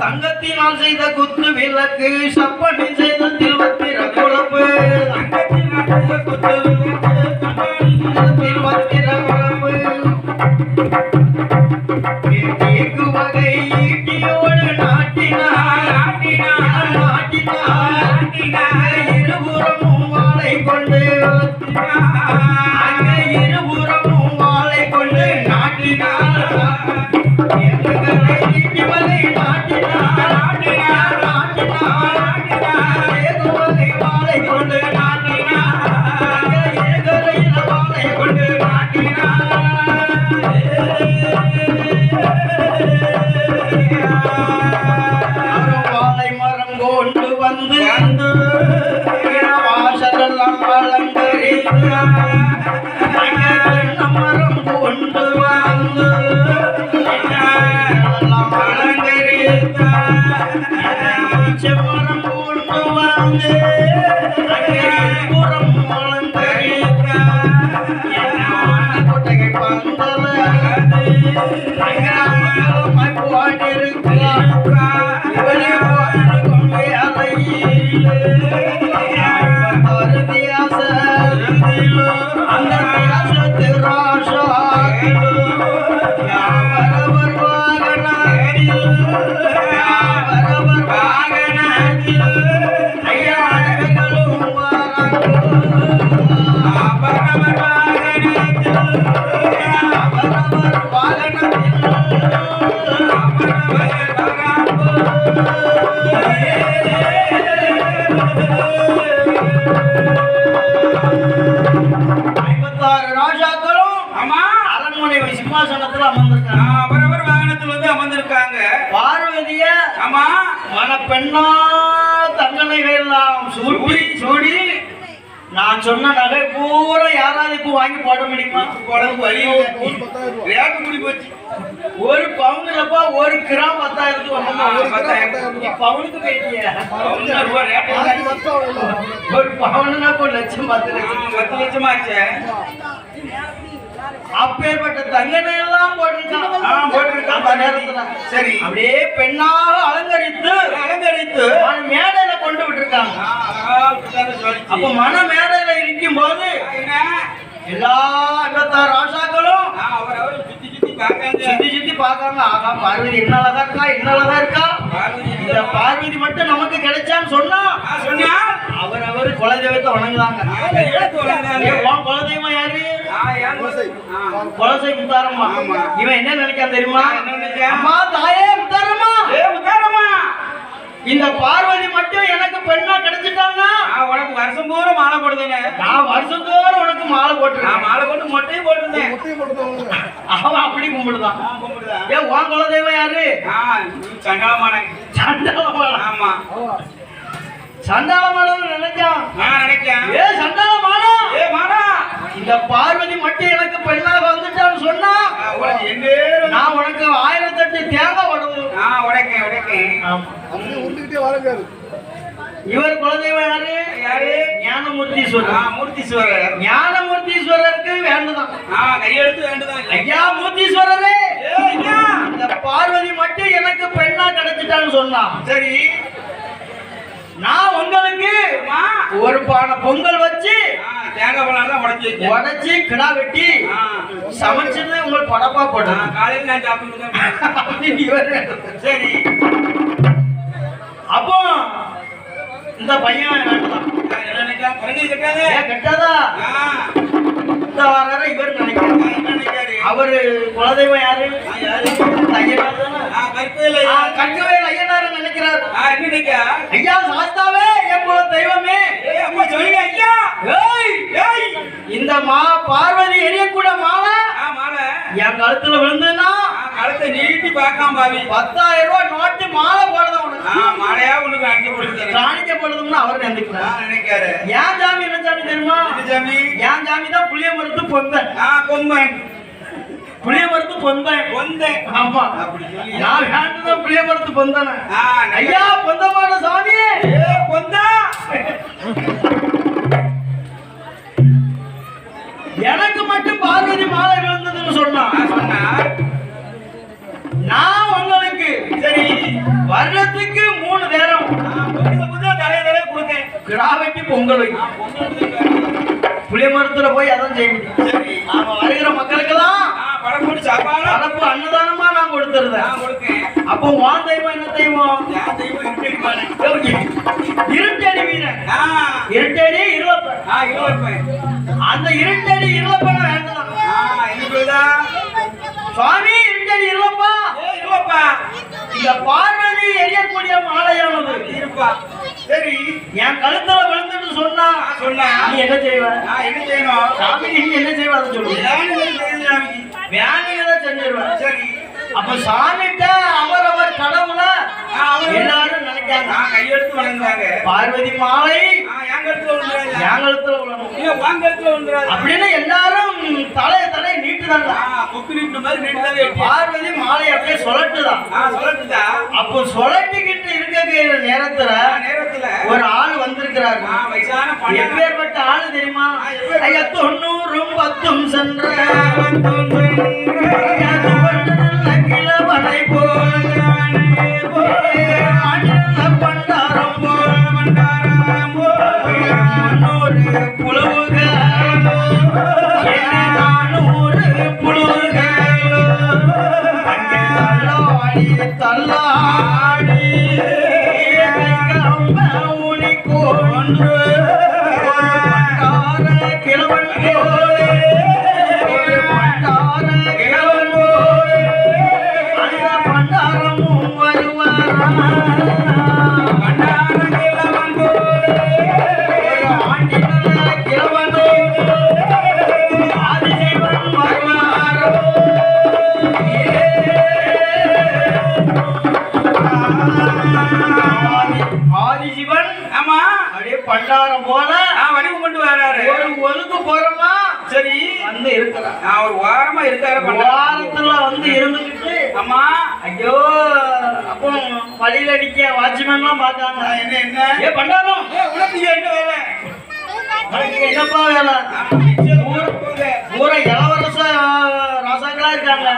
தங்கத்தினால் செய்த குத்து விளக்கு சப்பனி கொண்டு நாட்டினார் அலங்கரித்து செம்மரம் கொண்டு சிம்மாசனத்துல அமர்ந்திருக்காங்க. அவரவர் வாகனத்தில் வந்து அமர்ந்திருக்காங்க. பார்வதிய ஆமா. மணப்பெண்ணா தங்க நகை எல்லாம் சூட்டி சூடி நான் சொன்ன நகை பூரா யாராவது இப்போ வாங்கி போட முடியுமா? உடம்பு வலி ரேட்டு கூடி போச்சு. ஒரு பவுனுலப்பா ஒரு கிராம் பத்தாயிரத்துக்கு பத்தாயிரம். பவுனுக்கு போயிட்டிய. ஒரு பவுனுனா ஒரு லட்சம் பத்து லட்சம். பத்து லட்சமாச்சே. அப்பேற்பட்ட தங்க நகை எல்லாம் போட்டிருக்கான் போட்டிருக்கான். சரி. அப்படியே பெண்ணாக அலங்கரித்து அலங்கரித்து மேடையில கொண்டு விட்டுருக்காங்க. அப்ப மன மேடையில இருக்கும் போது என்ன? எல்லா ஐம்பத்தாறு ராசாக்களும் சுத்தி சுத்தி பார்க்காங்க ஆகா பார்வதி என்ன அழகா இருக்கா என்ன அழகா இருக்கா இந்த பார்வதி மட்டும் நமக்கு கிடைச்சான்னு சொன்னா சொன்னா? அவர் அவர் குலதெய்வத்தை உன் குலதெய்வம் யாரு? ஆ, ஏன் ஆ. குலசை முத்தாரம்மா. ஆமா. இவன் என்ன நினைக்கான் தெரியுமா? என்ன நினைச்சான்? அம்மா தாயே முத்தாரம்மா. உட்காரம்மா. இந்த பார்வதி மட்டும் எனக்கு பெண்ணா கிடைச்சிட்டாங்கன்னா நான் உனக்கு வருஷம் பூரா மாலை போடுதுங்க நான் வருஷத்தோறும் உனக்கு மாலை நான் போட்டுருக்கேன் மாலை போட்டு மொட்டையும் போட்டிருந்தேன். அவன் அப்படி கும்பிடுதான். ஆ, கும்பிடுதா? ஏன் உன் குலதெய்வம் யாரு? சண்டாளமான. சண்டாளமாடா ஆமா. சண்டாளமாடன்னு நினைச்சான். நான் நினைக்கிறேன் ஏ சண்டாளமாடா ஏ மாலா இந்த பார்வதி மட்டும் எனக்கு பெண்ணாக வந்துட்டான்னு சொன்னா நான் உனக்கு ஆயிரத்தெட்டு தேங்காய் உடம்பு நான் உடைக்கேன் உடைக்கேன் இவர் குலதெய்வம் யாரு? யாரு? ஆ, ஞானமூர்த்தீஸ்வரர் மூர்த்தீஸ்வரர். ஞானமூர்த்தீஸ்வரருக்கு வேண்டுதான். ஆ கையெழுத்து வேண்டுதான். ஐயா மூர்த்தீஸ்வரரே ஏ, ஐயா. இந்த பார்வதி மட்டும் எனக்கு பெண்ணா கிடைச்சிட்டான்னு சொன்னா. சரி. நான் உங்களுக்கு ஒரு பானை பொங்கல் வச்சு தேங்காய் பழம் உடைச்சி உடைச்சி கிடா வெட்டி சமைச்சது உங்களுக்கு படப்பா போட்டேன் காலையில நான் சாப்பிட்டு சரி. அப்போ இந்த பையன் கட்டாத. இந்த வார இவர் நினைக்கிறார். அவரு குலதெய்வம் யாரு? ஐயனார் கட்டுவேல் ஐயனார் நினைக்கிறார். ஐயா சாஸ்தாவே என் தெய்வமே. ஐயா. ஏய் ஏய். இந்த மா பார்வதி எரியக்கூட மாலை. ஆ மாலை. என் கழுத்துல விழுந்துன்னா ஆ, கழுத்தை நீட்டி பார்க்காம பாவி. பத்தாயிரம் ரூபாய் நோட்டு மாலை போடுறத உனக்கு? மாலையா உனக்கு அடிக்க போட்டு காணிக்க பொழுதும்னு அவர் நினைக்கிறார். நான் நினைக்காரு. ஏன் ஜாமி என்ன ஜாமி தெரியுமா? சாமி ஏன் ஜாமி தான் புளிய மருத்து பொந்தன் ஆ கொம்பன் புளிய மருத்து பொந்தன் கொந்தன் ஆமா நான் வேண்டதான் புளிய மருத்து பொந்தன? ஐயா பொந்தமான சாமி. ஏ கொந்தா எனக்கு மட்டும் பார்வதி மாலை விழுந்ததுன்னு சொன்னான் சொன்னா. நான் உங்களுக்கு சரி வருடத்துக்கு மூணு நேரம். தலைய தலைய கொடுத்தேன். கிடா வெட்டி பொங்கல். புளிய மரத்துல போய் அதான் செய்ய முடியும் சரி. ஆமா வருகிற மக்களுக்கெல்லாம் கொடுக்கேன் அப்போ வான் தெய்வம் என்ன தெய்வம். இருட்டடி வீரன் இருட்டடி இருளப்பன். அந்த இருட்டடி இருளப்பன வேண்டாம் சுவாமி இருட்டடி இருளப்பா. ஏ இருப்பா இந்த பார்வதி எரியக்கூடிய மாலையானது. இருப்பா. சரி. என் கழுத்துல விழுந்துட்டு சொன்னா நான் சொன்னேன் நீ என்ன செய்வ? என்ன செய்யணும்? சாமி நீ என்ன செய்வ? அதை சொல்லு. வேலையில செஞ்சிருவேன் சரி. அப்ப சாமிட்ட அவரவர் கடவுள அவர் எல்லாரும் நினைக்காங்க நான் கையெடுத்து வணங்குறாங்க பார்வதி மாலை அப்படின்னு எல்லாரும் தலைய தலைய நீட்டுதாங்க கொக்கு நீட்டு மாதிரி நீட்டு தான் வெட்டி பார்வதி மாலை அப்படியே சொல்லட்டுதான் ஆ சொல்லட்டுதா அப்போ சொல்லட்டிக்கிட்டு இருக்கிற நேரத்துல நேரத்துல. ஒரு ஆள் வந்திருக்கிறாரு. எப்பேற்பட்ட ஆளு தெரியுமா? ஐயா தொண்ணூறும் பத்தும் சென்ற தள்ளாடி பண்டாரம் போல வடிவம் கொண்டு வராரு. ஒரு ஒதுக்கு போறோமா? சரி. வந்து இருக்கிறான் நான் ஒரு வாரமா இருக்காரு. வாரத்துல வந்து இருந்துகிட்டு ஆமா ஐயோ அப்போ வழியில நிக்க வாட்ச்மேன் எல்லாம் பார்த்தாங்க ஆ, என்ன என்ன? ஏ பண்டாரம். உனக்கு என்ன வேலை? என்னப்பா. ஊர இளவரச ராசாக்களா இருக்காங்க.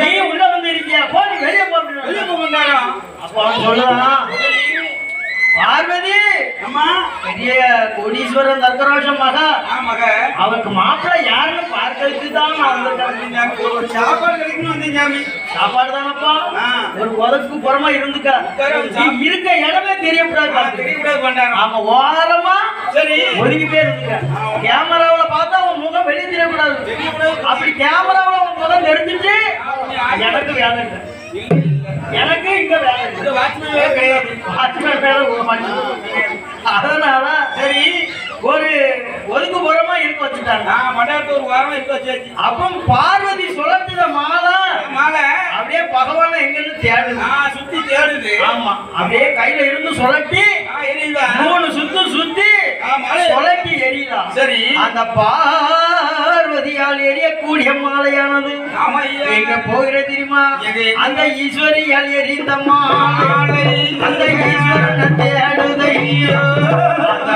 நீ உள்ள வந்து இருக்கியா? போ நீ வெளியே போ. வெளிய போக. அப்ப அவன் சொல்லுவான் பார்வதி அம்மா பெரிய கோடீஸ்வரன் தர்கராஜன் மகா. மக. அவருக்கு மாப்பிள்ளை யாருன்னு பார்க்கறதுக்கு தான். ஒரு சாப்பாடு கிடைக்கணும் வந்தீங்க. சாப்பாடு தானப்பா. ஒரு உதக்கு புறமா இருந்துக்க. இருக்க இடமே தெரியக்கூடாது தெரியக்கூடாது பண்ணாராம். ஆமா ஓரமா சரி. ஒதுங்கிட்டே இருந்துக்க. கேமராவுல பார்த்தா உன் முகம் வெளியே தெரியக்கூடாது. அப்படி கேமராவுல உன் முகம் தெரிஞ்சுட்டு எனக்கு வேலை எனக்கு இங்க வேலை இந்த வாட்ச்மேன் வேலை கிடையாது. வாட்ச்மேன் வேலை ஒரு அதனால சரி ஒரு ஒதுக்கு புறமா இருக்க வச்சுட்டாங்க ஆ, மண்டாரத்து ஒரு வாரமா இருக்க வச்சாச்சு. அப்போ பார்வதி சுழற்றுத மாலை மாலை அப்படியே பகவானை எங்கன்னு தேடுது சுத்தி தேடுது ஆமா அப்படியே கையில இருந்து சுழட்டி எரியுதா? மூணு சுத்து சுத்தி. சுழட்டி எரியலாம் சரி அந்த பார்வதியால் எரியக்கூடிய மாலையானது. எங்க போகிற தெரியுமா? அந்த ஈஸ்வரியால் எரிந்த மாலை அந்த ஈஸ்வரனை தேடுதையோ அந்த